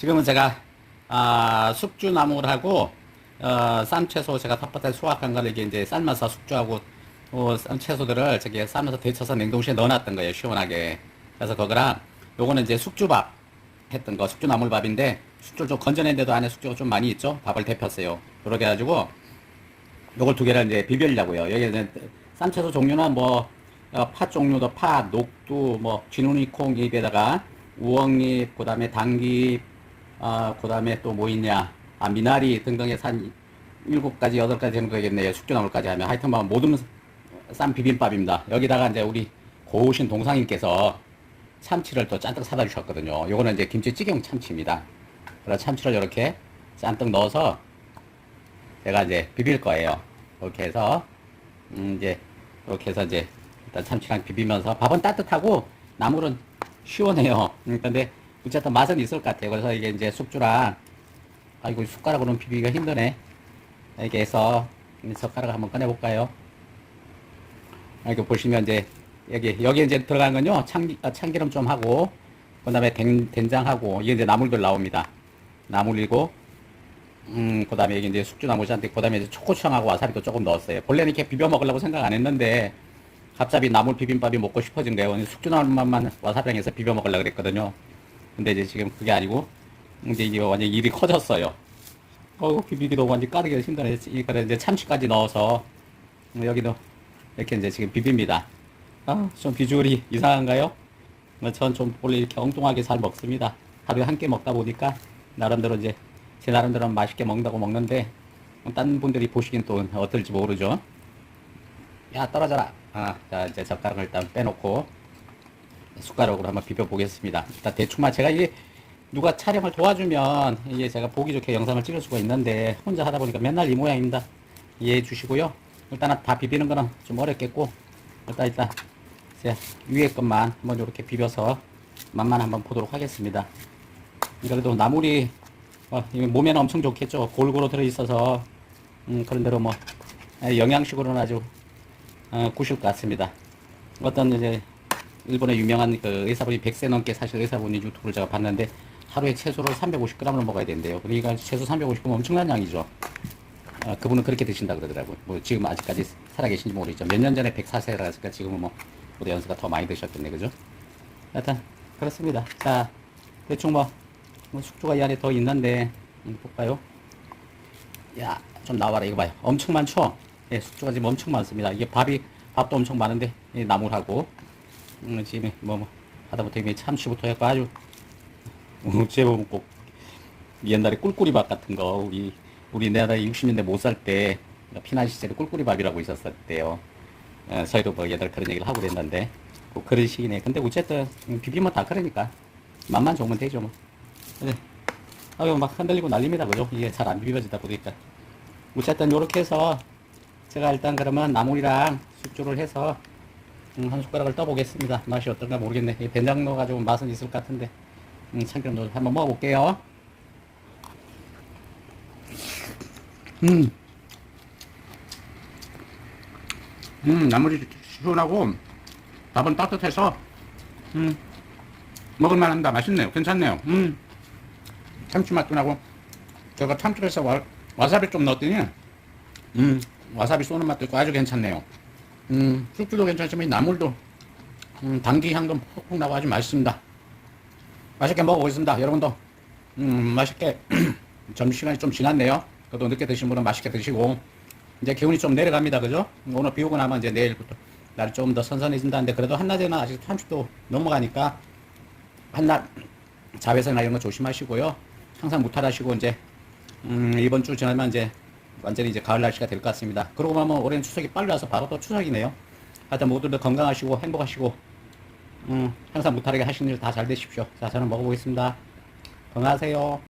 지금은 제가 아, 숙주나물하고 어, 쌈채소 제가 텃밭에 수확한 거를 이게 이제 삶아서 숙주하고 어, 쌈채소들을 저기 삶아서 데쳐서 냉동실에 넣어놨던 거예요 시원하게. 그래서 그거랑 요거는 이제 숙주밥 했던 거 숙주나물밥인데 숙주를 좀 건져낸데도 안에 숙주가 좀 많이 있죠? 밥을 데폈어요. 그렇게 해가지고 요걸 두 개를 이제 비벼려고요. 여기 이제 쌈채소 종류는 뭐 어, 파 종류도 파, 녹두, 뭐 쥐누니콩 잎에다가 우엉잎, 그 다음에 당귀, 아, 그 다음에 또 뭐 있냐, 아 미나리 등등해서 한 일곱 가지 여덟 가지 정도 되겠네요. 숙주나물까지 하면 하여튼 뭐 모든 쌈 비빔밥입니다. 여기다가 이제 우리 고우신 동상님께서 참치를 또 잔뜩 사다 주셨거든요. 요거는 이제 김치찌개용 참치입니다. 그래서 참치를 이렇게 잔뜩 넣어서 제가 이제 비빌 거예요. 이렇게 해서 음, 이제 이렇게 해서 이제 일단 참치랑 비비면서 밥은 따뜻하고 나물은 시원해요. 음, 근데 어쨌든 맛은 있을 것 같아요. 그래서 이게 이제 숙주랑 아이고 숟가락으로는 비비기가 힘드네. 이렇게 해서 이 젓가락 한번 꺼내 볼까요? 이렇게 보시면 이제 여기 여기 이제 들어간 건요 참 아, 참기름 좀 하고 그 다음에 된, 된장하고 이게 이제 나물들 나옵니다. 나물이고 음, 그 다음에 여기 이제 숙주나물인데, 그 다음에 이제 초고추장하고 와사비도 조금 넣었어요. 본래는 이렇게 비벼 먹으려고 생각 안 했는데, 갑자기 나물 비빔밥이 먹고 싶어진 거예요. 숙주나물만 와사비랑 해서 비벼 먹으려고 그랬거든요. 근데 이제 지금 그게 아니고, 이제 이게 완전 일이 커졌어요. 어우, 비비기도 완전 까르기 힘드네. 그래 이제 참치까지 넣어서, 음, 여기도 이렇게 이제 지금 비빕니다. 아, 좀 비주얼이 이상한가요? 전 좀 원래 이렇게 엉뚱하게 잘 먹습니다. 하루에 한 끼 먹다 보니까, 나름대로 이제 제 나름대로 맛있게 먹는다고 먹는데 딴 분들이 보시기엔 또 어떨지 모르죠. 야 떨어져라. 아, 자 이제 젓가락을 일단 빼놓고 숟가락으로 한번 비벼 보겠습니다. 일단 대충만 제가 이게 누가 촬영을 도와주면 이게 제가 보기 좋게 영상을 찍을 수가 있는데 혼자 하다 보니까 맨날 이 모양입니다. 이해해 주시고요. 일단은 다 비비는 거는 좀 어렵겠고 일단 일단 제 위에 것만 한번 이렇게 비벼서 맛만 한번 보도록 하겠습니다. 그래도 나물이 어, 이 몸에는 엄청 좋겠죠. 골고루 들어있어서 음, 그런 대로 뭐 에, 영양식으로는 아주 어, 구실 것 같습니다. 어떤 이제 일본의 유명한 그 의사분이 100세 넘게 사실 의사분이 유튜브를 제가 봤는데 하루에 채소를 350g을 먹어야 된대요. 그러니까 채소 350g 엄청난 양이죠. 어, 그분은 그렇게 드신다 그러더라고요. 뭐 지금 아직까지 살아계신지 모르겠죠. 몇 년 전에 104세라 했으니까 지금은 뭐 우리 연수가 더 많이 드셨겠네, 그죠? 하여튼 그렇습니다. 자, 대충 뭐, 뭐 숙주가 이 안에 더 있는데 음, 볼까요? 야, 좀 나와라 이거 봐요. 엄청 많죠? 예, 숙주가 지금 엄청 많습니다. 이게 밥이 밥도 엄청 많은데 이 나물하고 음, 지금 뭐, 뭐 하다못해 이게 참치부터 해서 아주 어째 보면 꼭 옛날에 꿀꿀이밥 같은 거 우리 우리 내나라에 60년대 못 살 때 피난 시절에 꿀꿀이밥이라고 있었었대요. 어, 저희도 뭐 옛날 그런 얘기를 하고 그랬는데 꼭 그런 시기네. 근데 어쨌든 음, 비비면 다 그러니까 맛만 좋으면 되죠 뭐. 네. 아유 막 흔들리고 난립니다 그죠? 이게 잘 안 비벼지다 보니까 어쨌든 요렇게 해서 제가 일단 그러면 나물이랑 숙주를 해서 음, 한 숟가락을 떠보겠습니다. 맛이 어떤가 모르겠네. 이 된장 넣어가지고 맛은 있을 것 같은데 음, 참기름 넣어서 한번 먹어볼게요. 음. 음, 나물이 시원하고 밥은 따뜻해서 음, 먹을만 합니다. 맛있네요. 괜찮네요. 음, 참치 맛도 나고 제가 참치를 해서 와, 와사비 좀 넣었더니 음, 와사비 쏘는 맛도 있고 아주 괜찮네요. 음, 숙주도 괜찮지만 이 나물도 음, 당귀 향도 푹푹 나고 아주 맛있습니다. 맛있게 먹어보겠습니다. 여러분도 음, 맛있게 점심시간이 좀 지났네요. 그래도 늦게 드신 분은 맛있게 드시고 이제 기온이 좀 내려갑니다. 그죠? 오늘 비 오고 나면 이제 내일부터 날이 좀더 선선해진다는데 그래도 한낮에는 아직 30도 넘어가니까 한낮 자외선이나 이런 거 조심하시고요. 항상 무탈하시고 이제 음, 이번 주 지나면 이제 완전히 이제 가을 날씨가 될 것 같습니다. 그러고 보면 올해는 추석이 빨리 와서 바로 또 추석이네요. 하여튼 모두들 건강하시고 행복하시고 음, 항상 무탈하게 하시는 일 다 잘 되십시오. 자, 저는 먹어보겠습니다. 건강하세요.